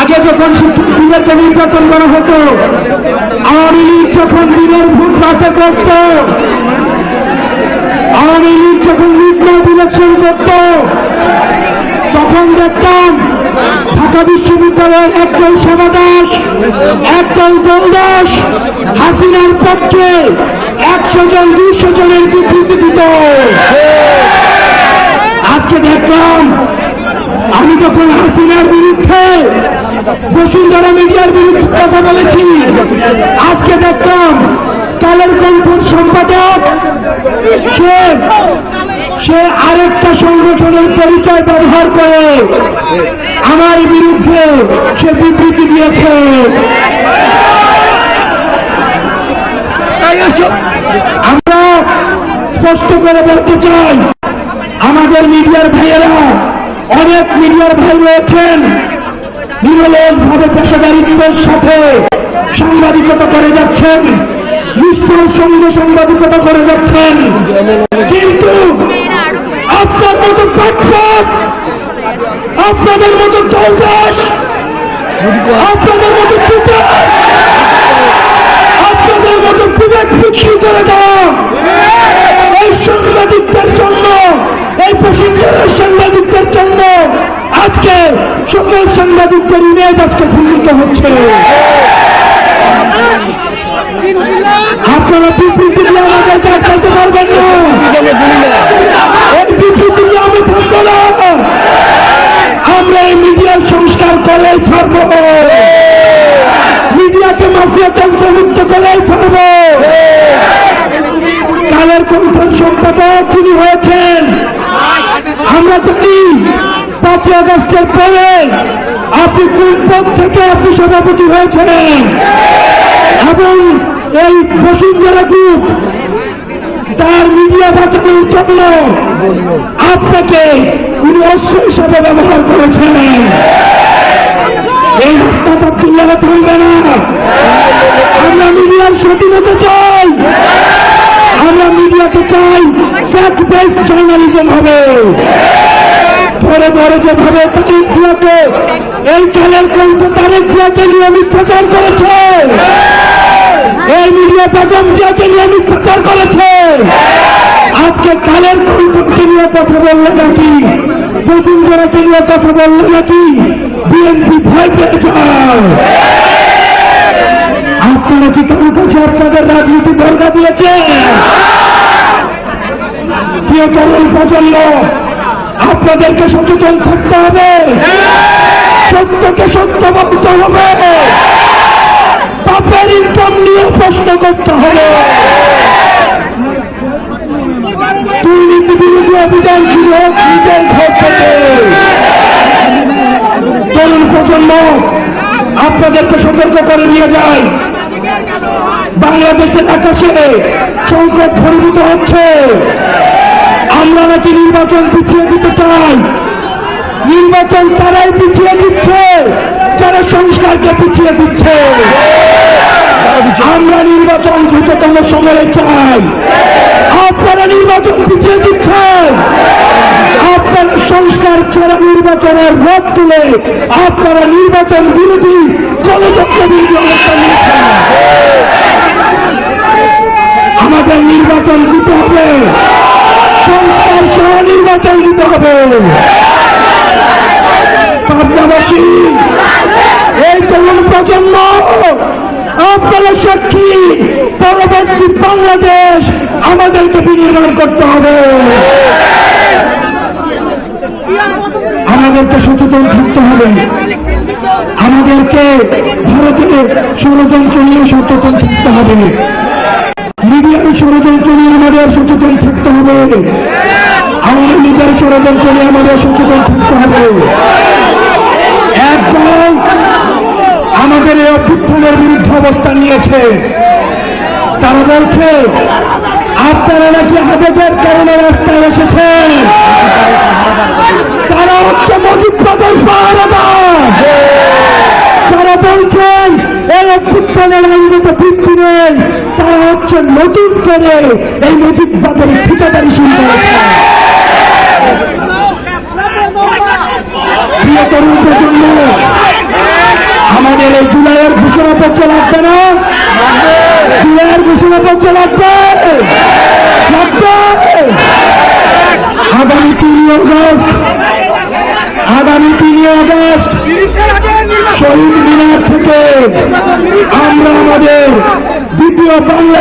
আগে যখন শিক্ষার্থীদেরকে নির্যাতন করা হতো, আওয়ামী লীগ যখন দিনের ভোট রাতে করত, আওয়ামী লীগ যখন মিডনাইট ইলেকশন করত, তখন দেখতাম ঢাকা বিশ্ববিদ্যালয়ের একদল সেবা দাস, একদল দলদাস হাসিনার পক্ষে একশো জন, দুইশো জনের বিবৃতি দিত। আজকে দেখলাম আমি যখন হাসিনার বিরুদ্ধে বসুন্ধরা মিডিয়ার বিরুদ্ধে কথা বলেছি আজকে কালের কণ্ঠর সম্পাদক। সে সে আরেকটা সংগঠনের পরিচয় ব্যবহার করে। আমার বিরুদ্ধে সে বিবৃতি দিয়েছে। আমরা স্পষ্ট করে বলতে চাই, আমাদের মিডিয়ার ভাইয়েরা, অনেক মিডিয়ার ভাই রয়েছেন। নিরলস ভাবে পেশাদারিত্বের সাথে সাংবাদিকতা করে যাচ্ছেন। নিষ্ঠুর সঙ্গে সাংবাদিকতা করে যাচ্ছেন। কিন্তু আপনার মতো প্ল্যাটফর্ম, আপনাদের মতো দলদাস, আপনাদের মতো আপনাদের মতো বিবেক বিক্রি করে দেওয়া এই সাংবাদিকদের জন্য, এই বসুন্ধরার সাংবাদিকদের জন্য আজকে সকল সাংবাদিকদের ইমেজ আজকে খণ্ডিত হচ্ছে। আপনারা বিবৃতি দিয়ে আমাদেরকে আটকাতে পারবেন এই বিবৃতি দিয়ে আমি থামবো না। আমরা এই মিডিয়ার সংস্কার করে ছাড়বো। মিডিয়াকে মাফিয়া তন্ত্রমুক্ত করে ছাড়বো। কালের কণ্ঠের সম্পাদক যিনি হয়েছেন, আমরা জানি পাঁচই আগস্টের পরে আপনি কোন পদ থেকে আপনি সভাপতি হয়েছেন। এবং এই বসুন্ধরা গ্রুপ তার মিডিয়া বাঁচানোর জন্য আপনাকে উনি অস্ত্র হিসাবে ব্যবহার করেছেন। এই হাসনাত আব্দুল্লাহ থামবে না। আমরা মিডিয়ার স্বাধীনতা চাই। আমরা মিডিয়াতে চাই ফ্যাক্ট বেস জার্নালিজম হবে। ধরে ধরে যেভাবে তারিখ এই কালের কণ্ঠ তারিখ জিয়াকে নিয়মিত প্রচার করেছে। এই মিডিয়া বেগম জিয়াকে নিয়মিত প্রচার করেছে। আজকে কালের কণ্ঠকে নিয়ে কথা বললে নাকি, বসুন্ধরাকে নিয়ে কথা বললে নাকি, বিএনপি ভয় পেয়ে যায়। আপনারা কি কারও কাছে আপনাদের রাজনীতি বর্গা দিয়েছে প্রিয় তরুণ প্রজন্ম আপনাদেরকে সচেতন থাকতে হবে। সত্যকে সত্য বলতে হবে। পাপের ইনকাম নিয়ে প্রশ্ন করতে হবে। দুর্নীতি বিরোধী অভিযান ছিল নিজের ঘর থেকে। তরুণ প্রজন্ম, আপনাদেরকে সতর্ক করে নিয়ে যায়। বাংলাদেশের আকাশে সংকট ঘনীভূত হচ্ছে। আমরা নাকি নির্বাচন পিছিয়ে দিতে চাই। নির্বাচন তারাই পিছিয়ে দিচ্ছে, যারা সংস্কারকে পিছিয়ে দিচ্ছে। আমরা নির্বাচন দ্রুততম সময়ে চাই। আপনারা নির্বাচন পিছিয়ে দিচ্ছেন। আপনারা সংস্কার ছাড়া নির্বাচনের রোধ তুলে আপনারা নির্বাচন বিরোধী গণতন্ত্র বিরোধী অবস্থান নিয়েছেন। নির্বাচন দিতে হবে। পাবনাবাসী, এই তরুণ প্রজন্ম, আপনারা সাক্ষী, পরবর্তী বাংলাদেশ আমাদেরকে বিনির্মাণ করতে হবে। আমাদেরকে সচেতন থাকতে হবে। আমাদেরকে ভারতের ষড়যন্ত্র নিয়ে সচেতন থাকতে হবে। মিডিয়ার ষড়যন্ত্র নিয়ে আমাদের সচেতন থাকতে হবে। আওয়ামী লীগের ষড়যন্ত্র আমাদের সচেতন থাকতে হবে। একদম আমাদের এই অভ্যুত্থানের বিরুদ্ধে অবস্থান নিয়েছে। তারা বলছে, আপনারা নাকি আবেগের কারণে রাস্তায় এসেছেন? তারা হচ্ছে মুজিববাদের পাহারাদার যারা বলছেন, এই অভ্যুত্থানের আইনগত ভিত্তি নেই, তারা হচ্ছে নতুন করে এই মুজিববাদের ঠিকাদারি শুরু করেছে। প্রিয় তরুণ প্রজন্ম আমাদের এই জুলাইয়ের ঘোষণাপত্র লাগবে না? জুলাইয়ের ঘোষণাপত্র লাগবে? লাগবে? আগামী তিনই অগস্ট, আগামী তিনই অগস্ট, শহীদ মিনার থেকে আমরা আমাদের দ্বিতীয় বাংলা